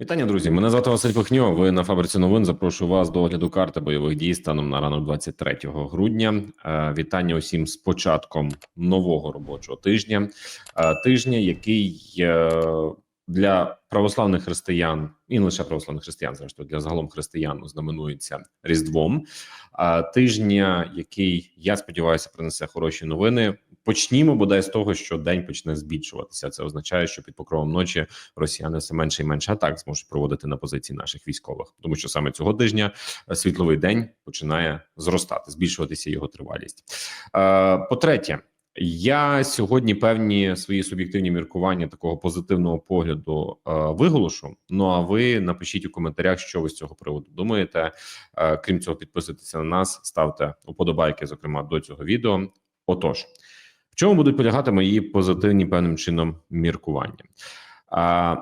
Вітання, друзі. Мене звати Василь Пихньо. Ви на фабриці новин. Запрошую вас до огляду карти бойових дій станом на ранок 23 грудня. Е, Вітання усім з початком нового робочого тижня. Е, Тижня, який е, для православних християн і не лише православних християн, зрештою для загалом християн знаменується Різдвом. Тижня, який я сподіваюся, принесе хороші новини. Почнімо бодай з того, що день почне збільшуватися. Це означає, що під покровом ночі росіяни все менше і менше атак зможуть проводити на позиції наших військових, тому що саме цього тижня е, світловий день починає зростати, збільшуватися його тривалість. Е, По-третє, я сьогодні певні свої суб'єктивні міркування такого позитивного погляду е, виголошу. Ну а ви напишіть у коментарях, що ви з цього приводу думаєте. Е, крім цього, підписуйтеся на нас, ставте уподобайки, зокрема до цього відео. Отож. В чому будуть полягати мої позитивні певним чином міркування? А,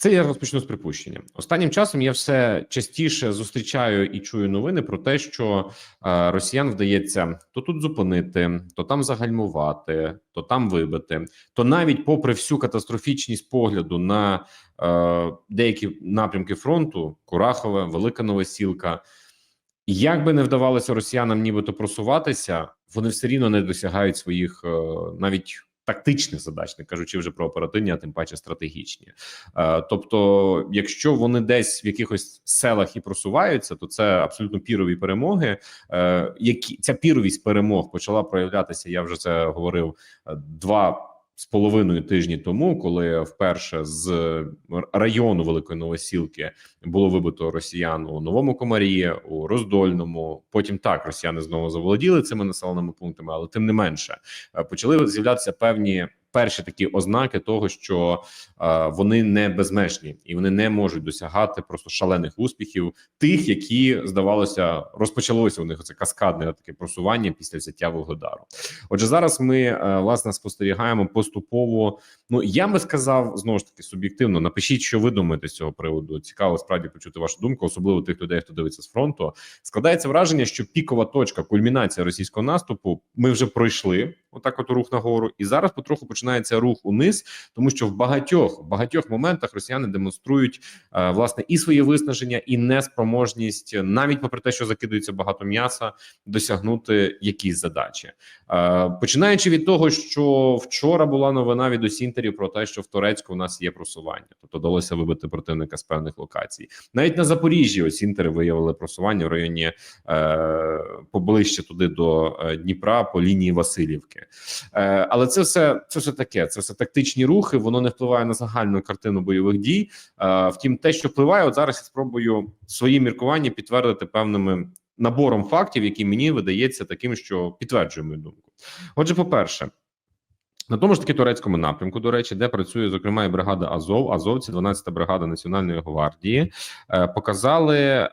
це я розпочну з припущення. Останнім часом я все частіше зустрічаю і чую новини про те, що е, росіян вдається то тут зупинити, то там загальмувати, то там вибити. То навіть попри всю катастрофічність погляду на е, деякі напрямки фронту: Курахове, Велика Новосілка. Як би не вдавалося росіянам, нібито просуватися, вони все рівно не досягають своїх е, навіть тактичних задач, не кажучи вже про оперативні, а тим паче стратегічні. Е, тобто, якщо вони десь в якихось селах і просуваються, то це абсолютно пірові перемоги. Е, Які ця піровість перемог почала проявлятися? Я вже це говорив е, два. З половиною тижні тому, коли вперше з району Великої Новосілки було вибито росіян у новому комарі, у роздольному. Потім так росіяни знову заволоділи цими населеними пунктами, але тим не менше е, почали з'являтися певні. Перші такі ознаки того, що е, вони не безмежні і вони не можуть досягати просто шалених успіхів, тих, які здавалося, розпочалося у них це каскадне таке просування після взяття Вугледару. Отже, зараз ми е, власне спостерігаємо поступово. Ну я би сказав знову ж таки суб'єктивно. Напишіть, що ви думаєте з цього приводу. Цікаво справді почути вашу думку, особливо тих людей, хто дивиться з фронту. Складається враження, що пікова точка, кульмінація російського наступу. Ми вже пройшли. Отак, от рух нагору, і зараз потроху починається рух униз, тому що в багатьох в багатьох моментах росіяни демонструють е, власне і своє виснаження, і неспроможність, навіть попри те, що закидується багато м'яса, досягнути якісь задачі. Е, починаючи від того, що вчора була новина від осінтерів про те, що в Турецьку у нас є просування, тобто вдалося вибити противника з певних локацій. Навіть на Запоріжжі осінтери виявили просування в районі е, поближче туди до е, Дніпра по лінії Васильівки. Е, але це все це все таке. Це все тактичні рухи. Воно не впливає на загальну картину бойових дій. Втім, те, що впливає, от зараз я спробую свої міркування підтвердити певними набором фактів, які мені видається таким, що підтверджує мою думку. Отже, по перше. На тому ж таки турецькому напрямку, до речі, де працює зокрема і бригада Азов, Азовці, 12-та бригада Національної гвардії, е, показали е,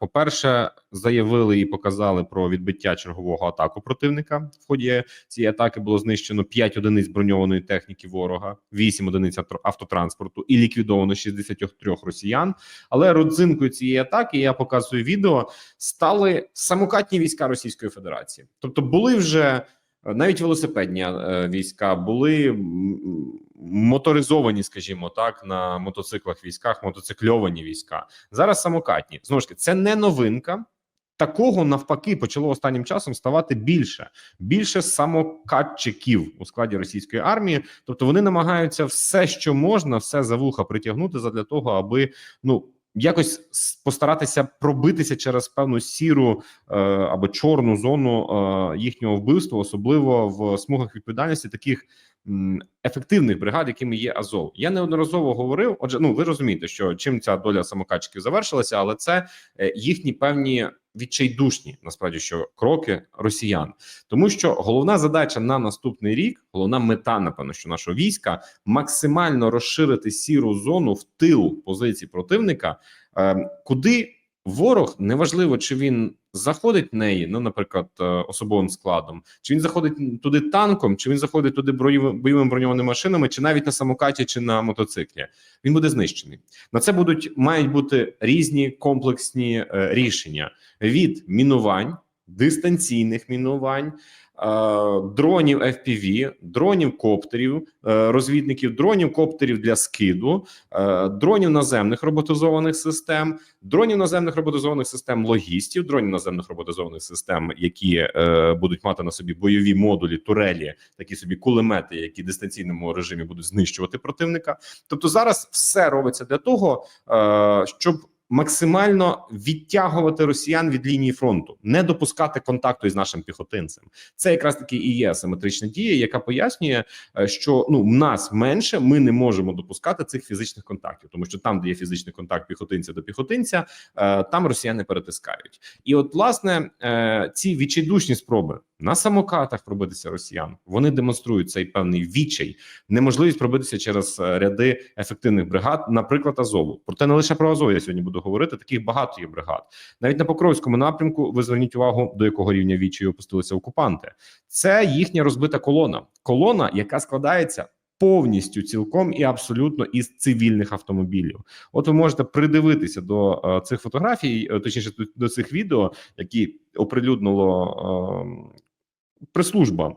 по перше, заявили і показали про відбиття чергового атаку противника. В ході цієї атаки було знищено 5 одиниць броньованої техніки ворога, 8 одиниць автотранспорту і ліквідовано 63 росіян. Але родзинкою цієї атаки я показую відео стали самокатні війська Російської Федерації, тобто були вже. Навіть велосипедні е, війська були моторизовані, скажімо так, на мотоциклах військах, мотоцикльовані війська. Зараз самокатні. Знову ж таки, це не новинка. Такого навпаки почало останнім часом ставати більше більше самокатчиків у складі російської армії. Тобто вони намагаються все, що можна, все за вуха притягнути задля того, аби ну якось постаратися пробитися через певну сіру е, або чорну зону е, їхнього вбивства, особливо в смугах відповідальності таких м, ефективних бригад, якими є Азов. Я неодноразово говорив. Отже, ну ви розумієте, що чим ця доля самокачки завершилася, але це е, їхні певні. Відчайдушні насправді що кроки росіян, тому що головна задача на наступний рік, головна мета, напевно, що нашого війська максимально розширити сіру зону в тил позицій противника, е, куди ворог неважливо, чи він заходить в неї, ну наприклад, е, особовим складом, чи він заходить туди танком, чи він заходить туди бойовими броньованими машинами, чи навіть на самокаті, чи на мотоциклі. Він буде знищений. На це будуть мають бути різні комплексні е, рішення від мінувань. Дистанційних мінувань дронів FPV, дронів коптерів, е, розвідників, дронів коптерів для скиду, е, дронів наземних роботизованих систем, дронів наземних роботизованих систем логістів, дронів наземних роботизованих систем, які е, будуть мати на собі бойові модулі, турелі, такі собі кулемети, які в дистанційному режимі будуть знищувати противника. Тобто зараз все робиться для того, щоб максимально відтягувати росіян від лінії фронту, не допускати контакту із нашим піхотинцем. Це якраз таки і є асиметрична дія, яка пояснює, е, що ну в нас менше ми не можемо допускати цих фізичних контактів, тому що там, де є фізичний контакт піхотинця до піхотинця, е, там росіяни перетискають. І от власне е, ці відчайдушні спроби на самокатах пробитися росіян вони демонструють цей певний відчай, неможливість пробитися через е, ряди ефективних бригад, наприклад, Азову. Проте не лише про Азов я сьогодні буду говорити. Таких багато є бригад. Навіть на Покровському напрямку ви зверніть увагу, до якого рівня відчаю опустилися окупанти. Це їхня розбита колона, колона, яка складається. Повністю цілком і абсолютно із цивільних автомобілів. От ви можете придивитися до е, цих фотографій, е, точніше до, цих відео, які оприлюднило е, прес-служба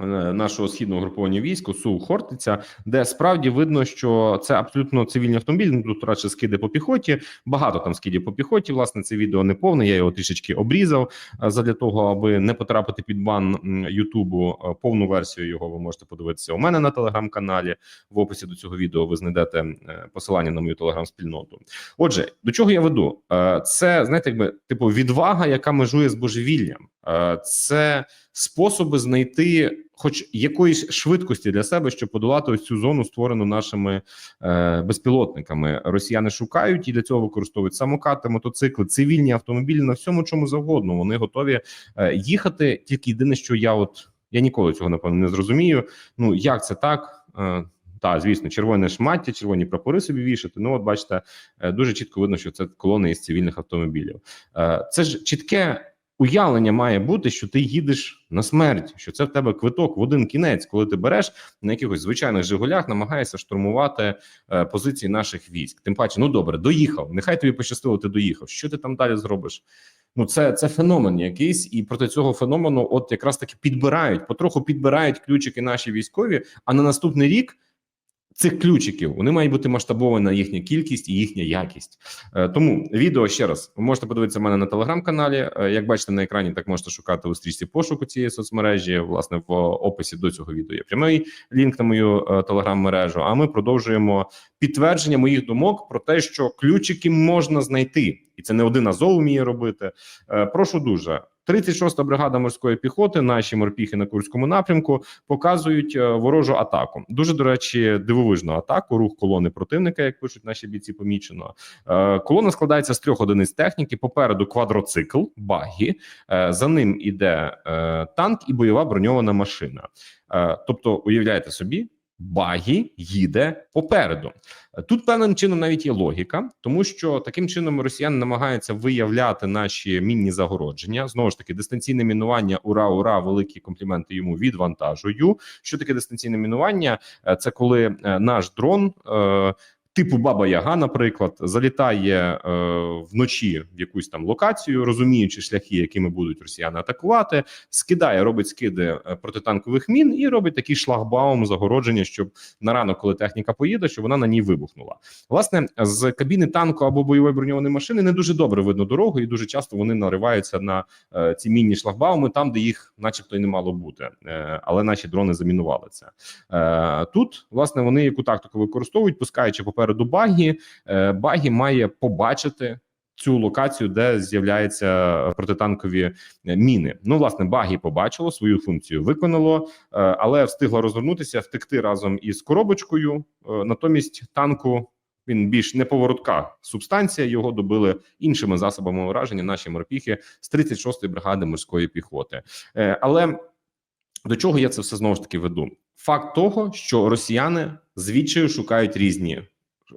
е, нашого східного груповання військ СУ Хортиця, де справді видно, що це абсолютно цивільний автомобіль. Ну, Тут радше скиди по піхоті. Багато там скидів по піхоті. Власне, це відео не повне. Я його трішечки обрізав е, задля того, аби не потрапити під бан Ютубу. Е, Повну версію його ви можете подивитися у мене на телеграм-каналі. В описі до цього відео ви знайдете посилання на мою телеграм-спільноту. Отже, до чого я веду? Це знаєте, якби типу відвага, яка межує з божевіллям. Е, Це способи знайти, хоч якоїсь швидкості для себе, щоб подолати ось цю зону, створену нашими е, безпілотниками. Росіяни шукають і для цього використовують самокати, мотоцикли, цивільні автомобілі на всьому, чому завгодно. Вони готові е, їхати. Тільки єдине, що я от я ніколи цього напевно не зрозумію. Ну як це так? Та, звісно, червоне шмаття, червоні прапори собі вішати. Ну, от бачите, дуже чітко видно, що це колони із цивільних автомобілів. Це ж чітке уявлення має бути, що ти їдеш на смерть, що це в тебе квиток в один кінець, коли ти береш на якихось звичайних Жигулях, намагаєшся штурмувати е, позиції наших військ. Тим паче, ну добре, доїхав. Нехай тобі пощастило, ти доїхав. Що ти там далі зробиш? Ну, це це феномен якийсь, і проти цього феномену, от якраз таки підбирають, потроху підбирають ключики наші військові. А на наступний рік цих ключиків вони мають бути масштабована їхня кількість і їхня якість. Е, Тому відео ще раз ви можете подивитися в мене на телеграм-каналі. Е, Як бачите на екрані, так можете шукати у стрічці пошуку цієї соцмережі. Власне, в описі до цього відео є прямий лінк на мою е, телеграм-мережу. А ми продовжуємо підтвердження моїх думок про те, що ключики можна знайти, і це не один Азов вміє робити. Прошу дуже. 36-та бригада морської піхоти, наші морпіхи на Курському напрямку показують е, ворожу атаку. Дуже до речі, дивовижну атаку. Рух колони противника, як пишуть наші бійці, помічено. Е, Колона складається з трьох одиниць техніки. Попереду квадроцикл, багі. Е, За ним іде танк і бойова броньована машина. Тобто, уявляєте собі. Багі їде попереду. Тут певним чином навіть є логіка, тому що таким чином росіяни намагаються виявляти наші мінні загородження. Знову ж таки, дистанційне мінування. Ура, ура! Великі компліменти йому відвантажую. Що таке дистанційне мінування? Е, Це коли е, наш дрон. е, Типу Баба Яга, наприклад, залітає е, вночі в якусь там локацію, розуміючи шляхи, якими будуть росіяни атакувати, скидає, робить скиди е, протитанкових мін і робить такий шлагбаум загородження, щоб на ранок, коли техніка поїде, щоб вона на ній вибухнула. Власне, з кабіни танку або бойової броньованої машини не дуже добре видно дорогу, і дуже часто вони нариваються на е, ці мінні шлагбауми, там, де їх, начебто, і не мало бути. Е, але наші дрони замінували це. Е, тут власне вони яку тактику використовують, пускаючи попереду багі. Е, багі має побачити. Цю локацію, де з'являються протитанкові е, міни. Ну, власне, багі побачило свою функцію, виконало, е, але встигло розвернутися, втекти разом із коробочкою. Натомість танку він більш неповоротка субстанція. Його добили іншими засобами ураження. Наші морпіхи з 36-ї бригади морської піхоти. Але до чого я це все знову ж таки веду? Факт того, що росіяни звідчаю шукають різні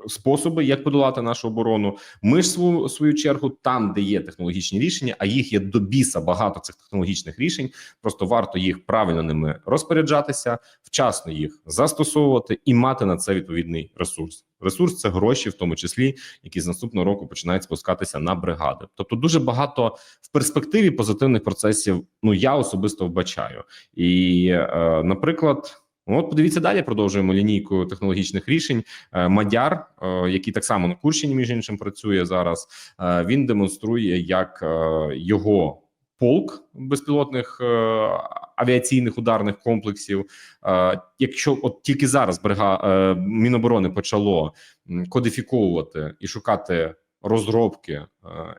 способи, як подолати нашу оборону. Ми ж свою, свою чергу, там, де є технологічні рішення, а їх є до біса багато цих технологічних рішень. Просто варто їх правильно ними розпоряджатися, вчасно їх застосовувати і мати на це відповідний ресурс. Ресурс це гроші, в тому числі, які з наступного року починають спускатися на бригади. Тобто, дуже багато в перспективі позитивних процесів. Ну я особисто вбачаю. І, е, наприклад. Ну, От подивіться далі. Продовжуємо лінійку технологічних рішень. Е, Мадяр, е, який так само на Курщині, між іншим, працює зараз. е, Він демонструє, як його полк безпілотних авіаційних ударних комплексів. Якщо от тільки зараз брига Міноборони почало кодифіковувати і шукати розробки е,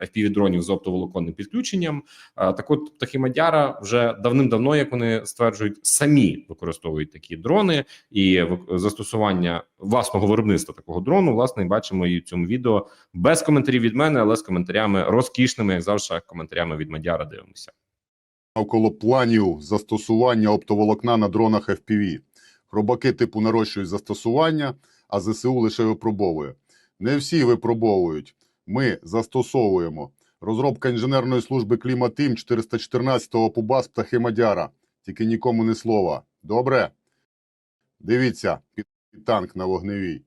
FPV-дронів з оптоволоконним підключенням. Е, Так, от птахи Мадяра вже давним-давно, як вони стверджують, самі використовують такі дрони і застосування власного виробництва такого дрону. Власне, бачимо і в цьому відео без коментарів від мене, але з коментарями розкішними, як завжди, коментарями від Мадяра. Дивимося. навколо планів застосування оптоволокна на дронах FPV. Хробаки типу нарощують застосування, а ЗСУ лише випробовує. Не всі випробовують. Ми застосовуємо. Розробка інженерної служби Кліматим 414-го ПУБАС птахи Мадяра. Тільки нікому не слова. Добре? Дивіться, під танк на вогневій.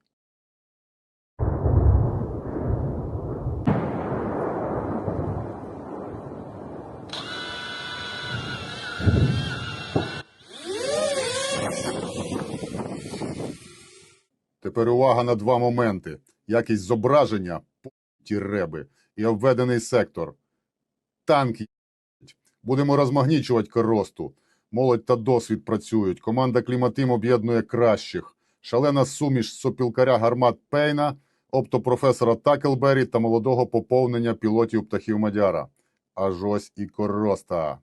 Тепер увага на два моменти: якість зображення ті реби і обведений сектор. Танк. Будемо розмагнічувати коросту. Молодь та досвід працюють. Команда Кліматим об'єднує кращих. Шалена суміш сопілкаря гармат Пейна, оптопрофесора Такелбері та молодого поповнення пілотів птахів Мадяра. Аж ось і короста.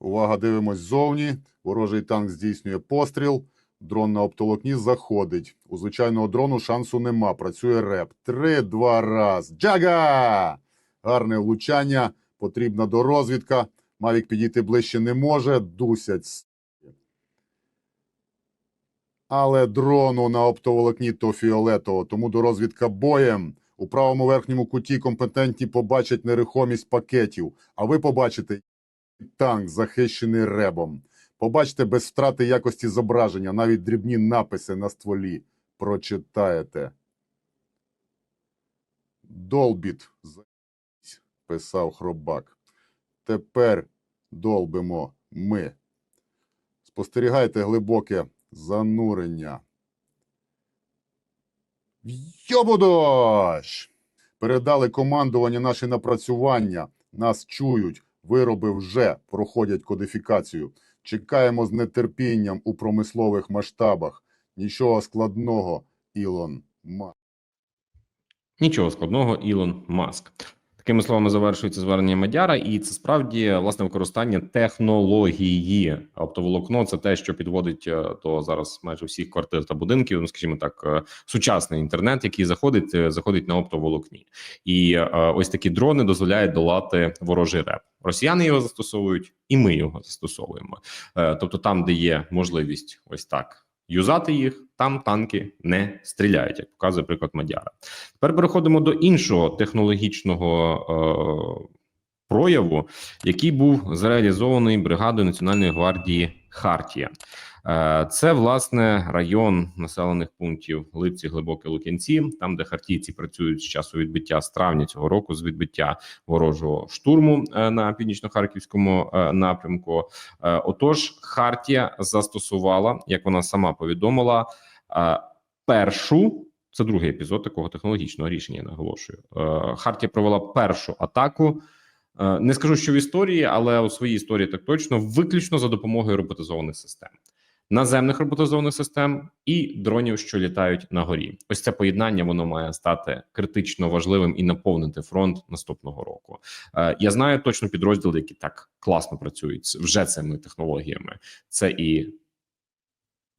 Увага, дивимось ззовні. Ворожий танк здійснює постріл. Дрон на оптоволокні заходить. У звичайного дрону шансу нема. Працює реп. Три-два раз. Джага! Гарне влучання. Потрібна дорозвідка. Мавік підійти ближче не може. Дусять. Але дрону на оптоволокні то фіолетово, тому дорозвідка боєм. У правому верхньому куті компетентні побачать нерухомість пакетів, а ви побачите танк, захищений ребом. Побачите без втрати якості зображення, навіть дрібні написи на стволі. Прочитаєте. Долбіт, писав хробак. Тепер долбимо ми. Спостерігайте глибоке занурення. Йобудощ! Передали командування наші напрацювання. Нас чують. Вироби вже проходять кодифікацію. Чекаємо з нетерпінням у промислових масштабах. Нічого складного, Ілон Маск. Нічого складного, Ілон Маск. Такими словами завершується звернення Мадяра, і це справді власне використання технології. Оптоволокно це те, що підводить е, до зараз майже всіх квартир та будинків. Ну скажімо так, е, сучасний інтернет, який заходить, е, заходить на оптоволокні, і ось такі дрони дозволяють долати ворожий реп. Росіяни його застосовують, і ми його застосовуємо. Тобто, там, де є можливість, ось так. Юзати їх там танки не стріляють, як показує приклад Мадяра. Тепер переходимо до іншого технологічного е, прояву, який був зреалізований бригадою Національної гвардії Хартія. Е, це власне район населених пунктів Липці, Глибоке Лук'янці, там де хартійці працюють з часу відбиття з травня цього року, з відбиття ворожого штурму е, на північно-харківському е, напрямку. Е, Отож, Хартія застосувала, як вона сама повідомила, першу це другий епізод такого технологічного рішення. я Наголошую. Е, Хартія провела першу атаку. Е, Не скажу, що в історії, але у своїй історії так точно виключно за допомогою роботизованих систем, наземних роботизованих систем і дронів, що літають на горі. Ось це поєднання воно має стати критично важливим і наповнити фронт наступного року. Е, Я знаю точно підрозділи, які так класно працюють вже цими технологіями. Це і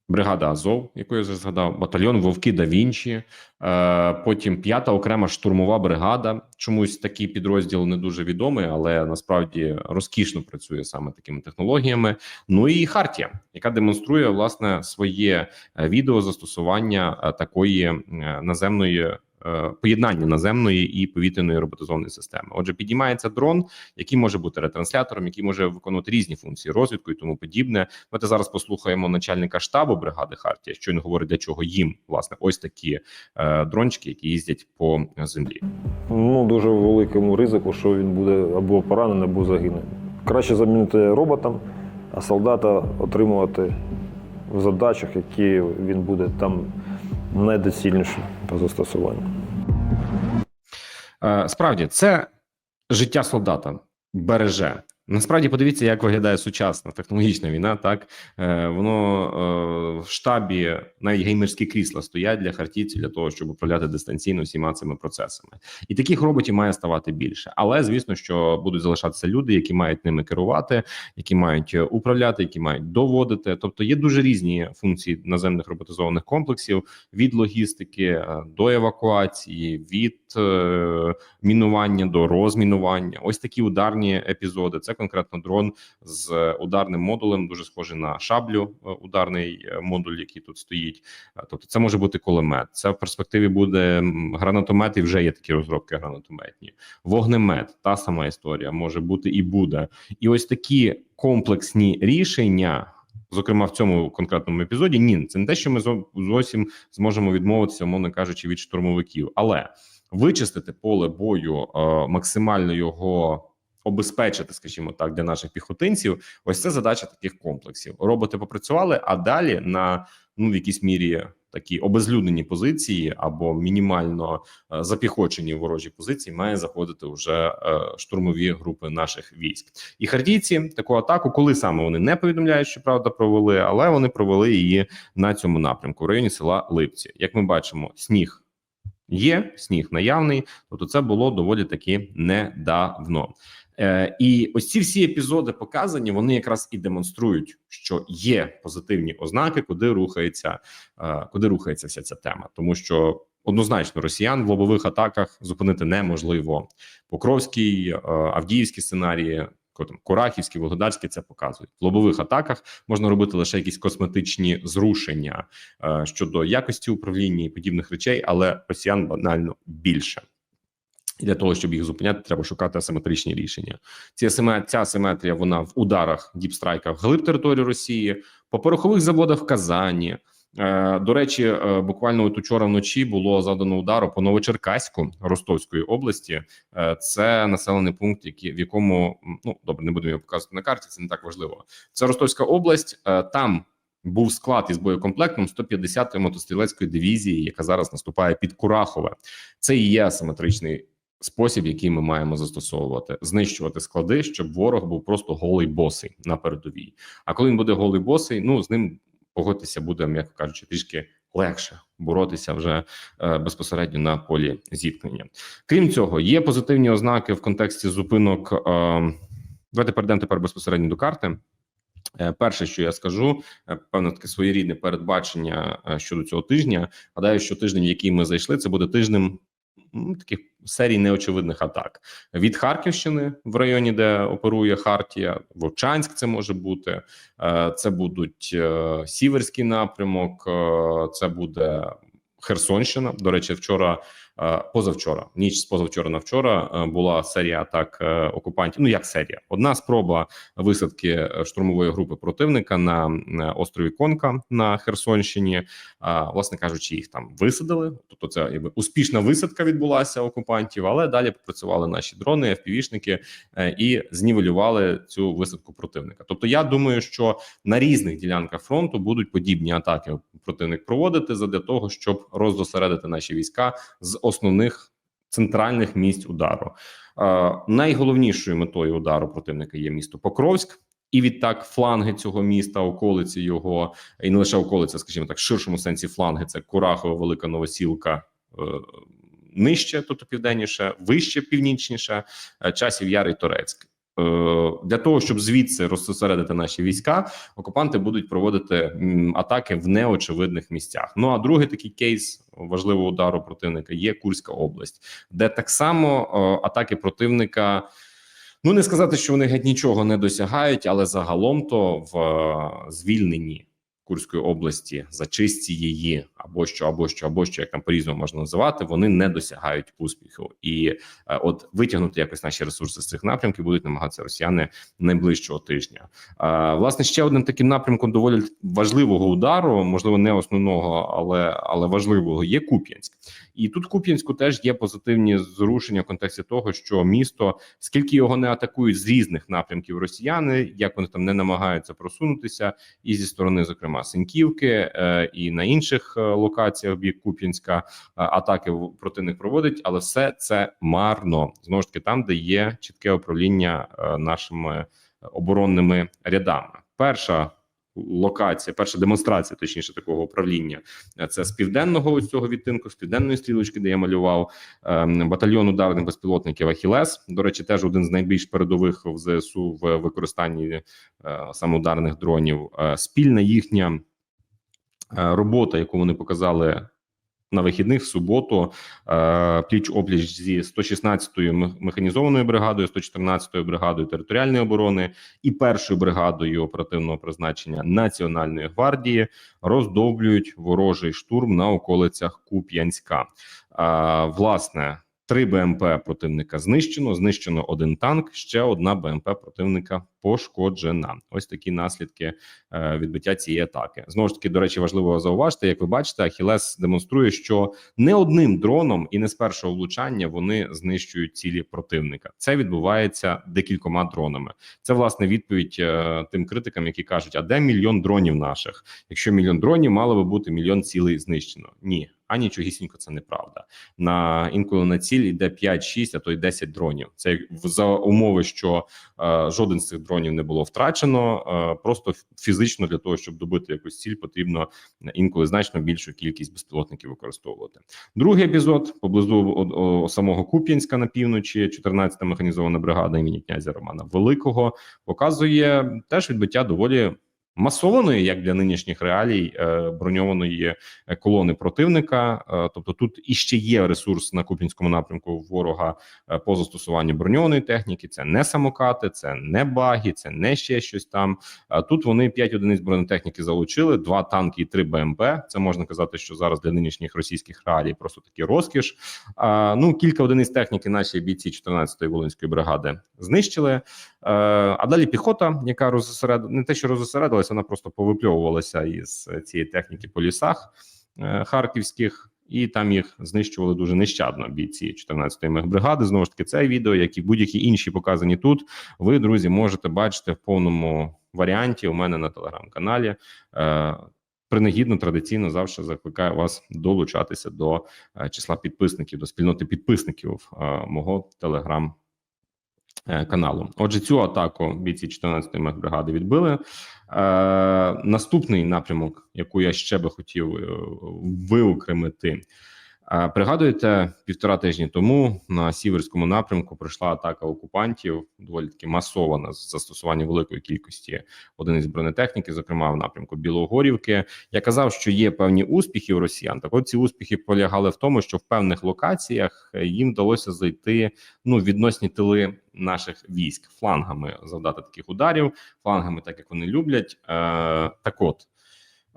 Бригада Азов, яку я вже згадав, батальйон Вовки да Вінчі, е, потім п'ята окрема штурмова бригада. Чомусь такий підрозділ не дуже відомий, але насправді розкішно працює саме такими технологіями. Ну і Хартія, яка демонструє власне своє е, відео застосування е, такої е, наземної. Е, Поєднання наземної і повітряної роботизованої системи. Отже, підіймається дрон, який може бути ретранслятором, який може виконувати різні функції розвідку і тому подібне. Давайте зараз послухаємо начальника штабу бригади Хартія, що він говорить, для чого їм власне ось такі е, дрончики, які їздять по землі. Ну, дуже великому ризику, що він буде або поранений, або загине. Краще замінити роботом, а солдата отримувати в задачах, які він буде там найдоцільнішим по застосуванню. Е, Справді, це життя солдата береже. Насправді, подивіться, як виглядає сучасна технологічна війна. Так е, воно е, в штабі навіть геймерські крісла стоять для хартійців для того, щоб управляти дистанційно всіма цими процесами. І таких роботів має ставати більше. Але звісно, що будуть залишатися люди, які мають ними керувати, які мають е, управляти, які мають доводити. Тобто є дуже різні функції наземних роботизованих комплексів від логістики е, до евакуації, від е, мінування до розмінування. Ось такі ударні епізоди. Це конкретно дрон з ударним модулем, дуже схожий на шаблю. е, Ударний е, модуль, який тут стоїть. Е, Тобто, це може бути кулемет. Це в перспективі буде гранатомет, і вже є такі розробки гранатометні. Вогнемет, та сама історія може бути і буде. І ось такі комплексні рішення. Зокрема, в цьому конкретному епізоді ні, це не те, що ми зо- зовсім зможемо відмовитися, умовно кажучи, від штурмовиків, але вичистити поле бою, е, максимально його обезпечити, скажімо так, для наших піхотинців. Ось це задача таких комплексів. Роботи попрацювали, а далі на ну в якійсь мірі такі обезлюднені позиції або мінімально е, запіхочені ворожі позиції має заходити вже е, штурмові групи наших військ. І хардійці таку атаку, коли саме вони не повідомляють, що правда провели, але вони провели її на цьому напрямку в районі села Липці. Як ми бачимо, сніг. Є сніг наявний, тобто це було доволі таки недавно. Е, і ось ці всі епізоди показані, вони якраз і демонструють, що є позитивні ознаки, куди рухається, е, куди рухається вся ця тема, тому що однозначно росіян в лобових атаках зупинити неможливо. Покровський, е, Авдіївські сценарії. Курахівські, Волгодарські це показують в лобових атаках. Можна робити лише якісь косметичні зрушення щодо якості управління і подібних речей, але росіян банально більше. Для того, щоб їх зупиняти, треба шукати асиметричні рішення. Ці ця асиметрія вона в ударах діпстрайка вглиб території Росії, по порохових заводах в Казані. Е, До речі, е, буквально от учора вночі було задано удару по Новочеркаську Ростовської області. Е, Це населений пункт, який в якому ну добре, не будемо його показувати на карті. Це не так важливо. Це Ростовська область. Там був склад із боєкомплектом 150-ї мотострілецької дивізії, яка зараз наступає під Курахове. Це і є асиметричний спосіб, який ми маємо застосовувати, знищувати склади, щоб ворог був просто голий босий на передовій. А коли він буде голий босий, ну з ним погодьтеся буде, м'яко кажучи, трішки легше боротися вже е, безпосередньо на полі зіткнення. Крім цього, є позитивні ознаки в контексті зупинок. Е, давайте перейдемо тепер безпосередньо до карти. Е, Перше, що я скажу, е, певно, таке своєрідне передбачення е, щодо цього тижня. Гадаю, що тиждень, в який ми зайшли, це буде тижнем м, таких серій неочевидних атак від Харківщини в районі, де оперує Хартія, Вовчанськ. Це може бути, Е, це будуть е, Сіверський напрямок, е, це буде Херсонщина. До речі, вчора. Е, Позавчора, ніч з позавчора на вчора е, була серія атак е, окупантів. Ну як серія? Одна спроба висадки штурмової групи противника на острові Конка на Херсонщині. Власне кажучи, їх там висадили. Тобто, це якби успішна висадка відбулася окупантів, але далі попрацювали наші дрони, FPV-шники е, і знівелювали цю висадку противника. Тобто, я думаю, що на різних ділянках фронту будуть подібні атаки противник проводити задля того, щоб роздосередити наші війська з основних центральних місць удару. Е, найголовнішою метою удару противника є місто Покровськ. І відтак фланги цього міста, околиці його, і не лише околиця, скажімо так, в ширшому сенсі фланги це Курахова, Велика Новосілка, е, нижче, тобто південніше, вище, північніше, е, часів Ярий Торецьк. Е, для того, щоб звідси розсередити наші війська, окупанти будуть проводити атаки в неочевидних місцях. Ну а другий такий кейс важливого удару противника є Курська область, де так само е, атаки противника. Ну не сказати, що вони геть нічого не досягають, але загалом то в е, звільненні Курської області, зачисті її або що, або що, або що, як там по різному можна називати, вони не досягають успіху. І е, от витягнути якось наші ресурси з цих напрямків будуть намагатися росіяни найближчого тижня. Е, власне, ще одним таким напрямком доволі важливого удару, можливо, не основного, але але важливого, є Куп'янськ. І тут Куп'янську теж є позитивні зрушення в контексті того, що місто, скільки його не атакують з різних напрямків росіяни, як вони там не намагаються просунутися, і зі сторони, зокрема, Синьківки, е, і на інших е, локаціях бік Куп'янська е, атаки в- противник проводить, але все це марно знову ж таки там, де є чітке управління нашими оборонними рядами. Перша локація, перша демонстрація, точніше, такого управління. е, Це з південного цього відтинку, з південної стрілочки, де я малював ем, батальйон ударних безпілотників Ахілес. До речі, теж один з найбільш передових в ЗСУ в використанні самоударних саме ударних дронів. Е, Спільна їхня е, робота, яку вони показали. На вихідних в суботу е, пліч опліч зі 116-ю механізованою бригадою, 114-ю бригадою територіальної оборони і першою бригадою оперативного призначення Національної гвардії роздовлюють ворожий штурм на околицях Куп'янська. Власне, три БМП противника знищено. Знищено один танк. Ще одна БМП противника пошкоджена. Ось такі наслідки е, відбиття цієї атаки. Знову ж таки, до речі, важливо зауважити, як ви бачите, Ахілес демонструє, що не одним дроном і не з першого влучання вони знищують цілі противника. Це відбувається декількома дронами. Це власне відповідь е, тим критикам, які кажуть: а де мільйон дронів наших? Якщо мільйон дронів, мало би бути мільйон цілей знищено. Ні, а нічогісінько це неправда. На інколи на ціль йде 5, 6, а то й 10 дронів. Це за умови, що е, жоден з цих дронів не було втрачено. Е, просто фізично для того, щоб добити якусь ціль, потрібно інколи значно більшу кількість безпілотників використовувати. Другий епізод поблизу о- о- самого Куп'янська на півночі, 14-та механізована бригада імені князя Романа Великого показує теж відбиття доволі масованої, як для нинішніх реалій, е, броньованої е, колони противника. Е, Тобто, тут іще є ресурс на Куп'янському напрямку ворога по застосуванню броньованої техніки. Це не самокати, це не баги, це не ще щось там. Тут вони 5 одиниць бронетехніки залучили, два танки і три БМП. Це можна казати, що зараз для нинішніх російських реалій просто такий розкіш. Ну кілька одиниць техніки наші бійці 14-ї волинської бригади знищили. Е, а далі піхота, яка розосеред... не те, що розосередилася, вона просто повипльовувалася із цієї техніки по лісах е, харківських. І там їх знищували дуже нещадно бійці 14-ї мехбригади. Знову ж таки, це відео, як і будь-які інші показані тут. Ви, друзі, можете бачити в повному варіанті у мене на телеграм-каналі. Е, Принагідно традиційно завжди закликаю вас долучатися до числа підписників, до спільноти підписників мого телеграм. Е, Каналу, отже, цю атаку бійці 14-ї мехбригади відбили. Е, наступний напрямок, яку я ще би хотів е, виокремити, пригадуєте, півтора тижні тому на сіверському напрямку прийшла атака окупантів, доволі таки масована з застосуванням великої кількості одиниць бронетехніки, зокрема в напрямку Білогорівки. Я казав, що є певні успіхи у росіян. Так от ці успіхи полягали в тому, що в певних локаціях е, їм вдалося зайти ну відносні тили наших військ флангами, завдати таких ударів, флангами, так як вони люблять. Е, так, от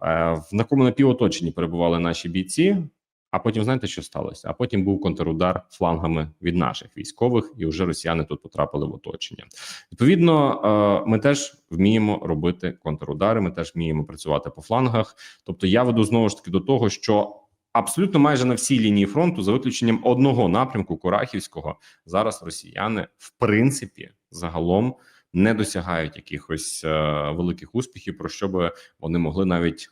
е, в такому напівоточенні перебували наші бійці. А потім знаєте, що сталося? А потім був контрудар флангами від наших військових, і вже росіяни тут потрапили в оточення. Відповідно, е, ми теж вміємо робити контрудари. Ми теж вміємо працювати по флангах. Тобто, я веду знову ж таки до того, що абсолютно майже на всій лінії фронту, за виключенням одного напрямку Курахівського, зараз росіяни в принципі загалом не досягають якихось е, великих успіхів, про що би вони могли навіть.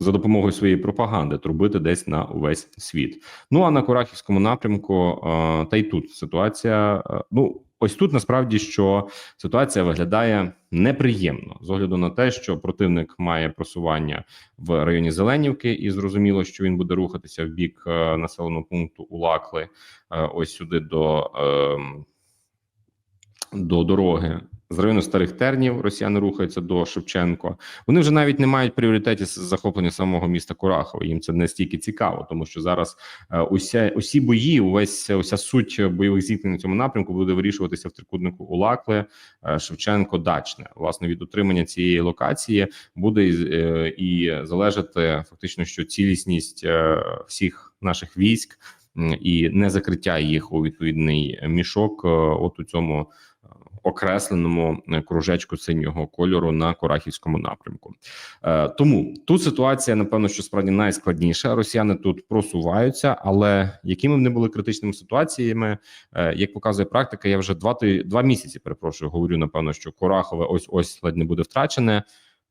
За допомогою своєї пропаганди трубити десь на увесь світ. Ну а на Курахівському напрямку, е, та й тут ситуація. е, ну ось тут насправді що ситуація виглядає неприємно з огляду на те, що противник має просування в районі Зеленівки, і зрозуміло, що він буде рухатися в бік е, населеного пункту Улакли, ось сюди до. До дороги. З району старих тернів росіяни рухаються до Шевченко. Вони вже навіть не мають пріоритетів з захоплення самого міста Курахова. Їм це не стільки цікаво, тому що зараз е, уся усі бої, увесь уся суть бойових зіткнень на цьому напрямку буде вирішуватися в трикутнику Улакле, Шевченко, Дачне. Власне від утримання цієї локації буде і, е, і залежати фактично, що цілісність е, всіх наших військ і не закриття їх у відповідний мішок, от у цьому окресленому е, кружечку синього кольору на Корахівському напрямку. Е, Тому тут ситуація, напевно, що справді найскладніша. Росіяни тут просуваються, але якими б не були критичними ситуаціями, е, як показує практика, я вже два два місяці перепрошую. Говорю, напевно, що Корахове ось ось ледь не буде втрачене,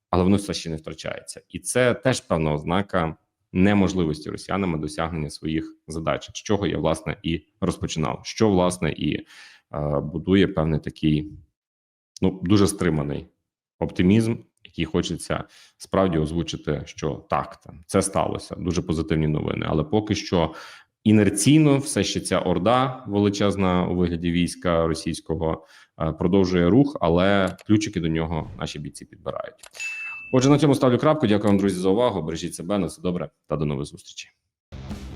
але воно все ще не втрачається, і це теж певна ознака неможливості росіянами досягнення своїх задач, з чого я власне і розпочинав. Що власне і будує певний такий ну дуже стриманий оптимізм, який хочеться справді озвучити, що так там це сталося. Дуже позитивні новини, але поки що. Інерційно все ще ця орда величезна у вигляді війська російського продовжує рух, але ключики до нього наші бійці підбирають. Отже, на цьому ставлю крапку. Дякую вам, друзі, за увагу. Бережіть себе на все добре та до нових зустрічей.